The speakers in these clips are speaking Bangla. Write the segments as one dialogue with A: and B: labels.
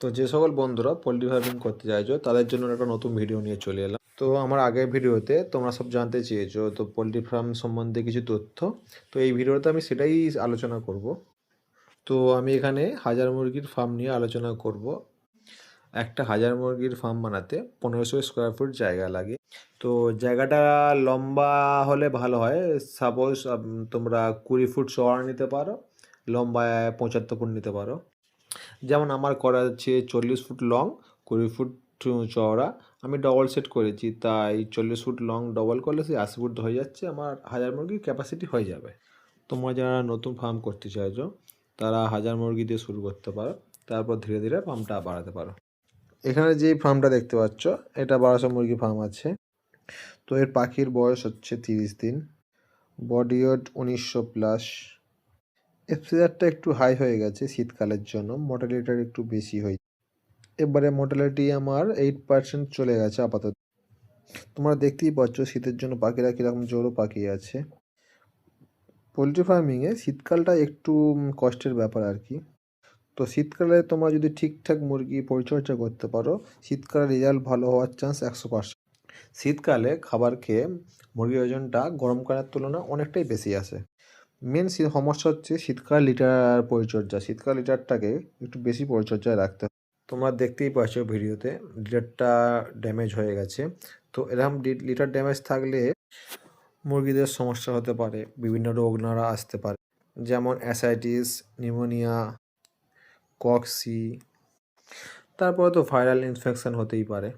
A: তো যে সকল বন্ধুরা পোলট্রি ফার্মিং করতে চাইছো, তাদের জন্য একটা নতুন ভিডিও নিয়ে চলে এলাম। তো আমার আগের ভিডিওতে তোমরা সব জানতে চেয়েছো, তো পোলট্রি ফার্ম সম্বন্ধে কিছু তথ্য। তো এই ভিডিওতে আমি সেটাই আলোচনা করব। তো আমি এখানে হাজার মুরগির ফার্ম নিয়ে আলোচনা করব। একটা হাজার মুরগির ফার্ম বানাতে পনেরোশো স্কোয়ার ফুট জায়গা লাগে। তো জায়গাটা লম্বা হলে ভালো হয়। সাপোজ তোমরা কুড়ি ফুট চওড়া নিতে পারো, লম্বায় পঁচাত্তর ফুট নিতে পারো। যেমন আমার করা আছে চল্লিশ ফুট লং কুড়ি ফুট চওড়া। আমি ডবল সেট করেছি, তাই চল্লিশ ফুট লং ডবল করলে সেই আশি ফুট হয়ে যাচ্ছে, আমার হাজার মুরগির ক্যাপাসিটি হয়ে যাবে। তোমরা যারা নতুন ফার্ম করতে চাইছো, তারা হাজার মুরগি দিয়ে শুরু করতে পারো, তারপর ধীরে ধীরে ফার্মটা বাড়াতে পারো। এখানে যে ফার্মটা দেখতে পাচ্ছ, এটা বারোশো মুরগি ফার্ম আছে। তো এর পাখির বয়স হচ্ছে তিরিশ দিন। বডি ওয়েট উনিশশো প্লাস এফসিআরটা একটু হাই হয়ে গেছে শীতকালের জন্য মর্টালিটার একটু বেশি হয়েছে। এবারে মর্টালিটি আমার এইট পার্সেন্ট চলে গেছে আপাতত। তোমরা দেখতেই পাচ্ছ শীতের জন্য পাখিরা কীরকম জোরও পাখি আছে। পোলট্রি ফার্মিংয়ে শীতকালটা একটু কষ্টের ব্যাপার আর কি। তো শীতকালে তোমরা যদি ঠিকঠাক মুরগি পরিচর্যা করতে পারো, শীতকালে রেজাল্ট ভালো হওয়ার চান্স একশো পার্সেন্ট শীতকালে খাবার খেয়ে মুরগির ওজনটা গরমকালের তুলনায় অনেকটাই বেশি আসে। মেন সমস্যা হচ্ছে শীতকাল লিটার পরিচর্যা। শীতকাল লিটারটাকে একটু বেশি পরিচর্যায় রাখতে হয় তোমরা দেখতেই পাচ্ছ ভিডিওতে, লিটারটা ড্যামেজ হয়ে গেছে। তো এরকম লিটার ড্যামেজ থাকলে মুরগিদের সমস্যা হতে পারে, বিভিন্ন রোগ নাড়া আসতে পারে। যেমন অ্যাসাইটিস, নিউমোনিয়া কক্সি তারপরে তো ভাইরাল ইনফেকশান হতেই পারে।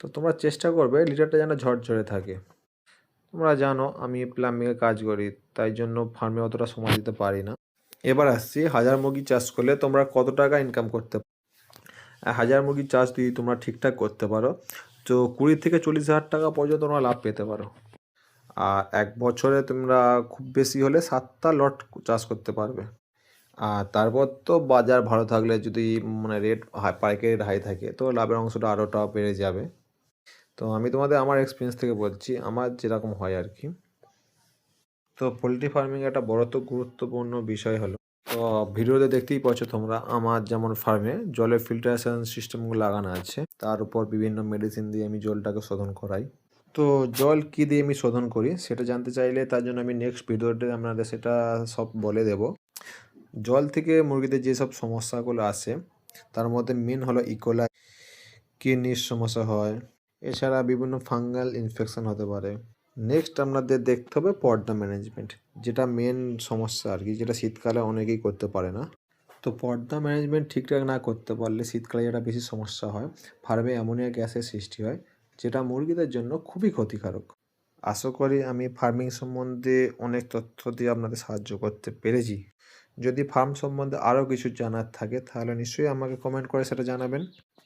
A: তো তোমরা চেষ্টা করবে লিটারটা যেন ঝরঝরে থাকে। তোমরা জানো আমি প্লাম্বিংয়ে কাজ করি, তাই জন্য ফার্মে অতটা সময় দিতে পারি না। এবার আসছি, হাজার মুরগি চাষ করলে তোমরা কত টাকা ইনকাম করতে হাজার মুরগির চাষ যদি তোমরা ঠিকঠাক করতে পারো, তো কুড়ি থেকে চল্লিশ হাজার টাকা পর্যন্ত তোমরা লাভ পেতে পারো। আর এক বছরে তোমরা খুব বেশি হলে সাতটা লট চাষ করতে পারবে। আর তারপর তো বাজার ভালো থাকলে যদি মানে রেট হাই পাইকারি রেট হাই থাকে, তো লাভের অংশটা আরোটা বেড়ে যাবে। তো আমি তোমাদের আমার এক্সপিরিয়েন্স থেকে বলছি, আমার যেরকম হয় আর কি তো পোলট্রি ফার্মিং একটা বড় তো গুরুত্বপূর্ণ বিষয় হলো। তো ভিডিওতে দেখতেই পাচ্ছ তোমরা, আমার যেমন ফার্মে জলের ফিল্টারেশন সিস্টেমগুলো লাগানো আছে, তার উপর বিভিন্ন মেডিসিন দিয়ে আমি জলটাকে শোধন করাই। তো জল কী দিয়ে আমি শোধন করি, সেটা জানতে চাইলে তার জন্য আমি নেক্সট ভিডিওতে আপনাদের সেটা সব বলে দেব। জল থেকে মুরগিদের যেসব সমস্যাগুলো আসে তার মধ্যে মেন হলো ইকোলা কিডনির সমস্যা হয় এছাড়া বিভিন্ন ফাঙ্গাল ইনফেকশন হতে পারে। নেক্সট আপনাদের দেখতে হবে পর্দা ম্যানেজমেন্ট যেটা মেন সমস্যা আর কি, যেটা শীতকালে অনেকেই করতে পারে না। তো পর্দা ম্যানেজমেন্ট ঠিকঠাক না করতে পারলে শীতকালে যেটা বেশি সমস্যা হয়, ফার্মে অ্যামোনিয়া গ্যাসের সৃষ্টি হয়, যেটা মুরগিদের জন্য খুবই ক্ষতিকারক। আশা করি আমি ফার্মিং সম্বন্ধে অনেক তথ্য দিয়ে আপনাদের সাহায্য করতে পেরেছি। যদি ফার্ম সম্বন্ধে আরও কিছু জানার থাকে, তাহলে নিশ্চয়ই আমাকে কমেন্ট করে সেটা জানাবেন।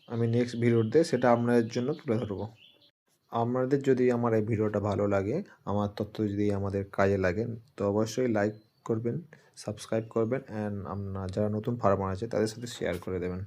A: আমি নেক্সট ভিডিওতে সেটা আপনাদের জন্য তুলে ধরবো। আপনাদের যদি আমার এই ভিডিওটা ভালো লাগে, আমার তথ্য যদি আমাদের কাজে লাগে, তো অবশ্যই লাইক করবেন সাবস্ক্রাইব করবেন অ্যান্ড আপনার যারা নতুন ফার্মার আছে, তাদের সাথে শেয়ার করে দেবেন।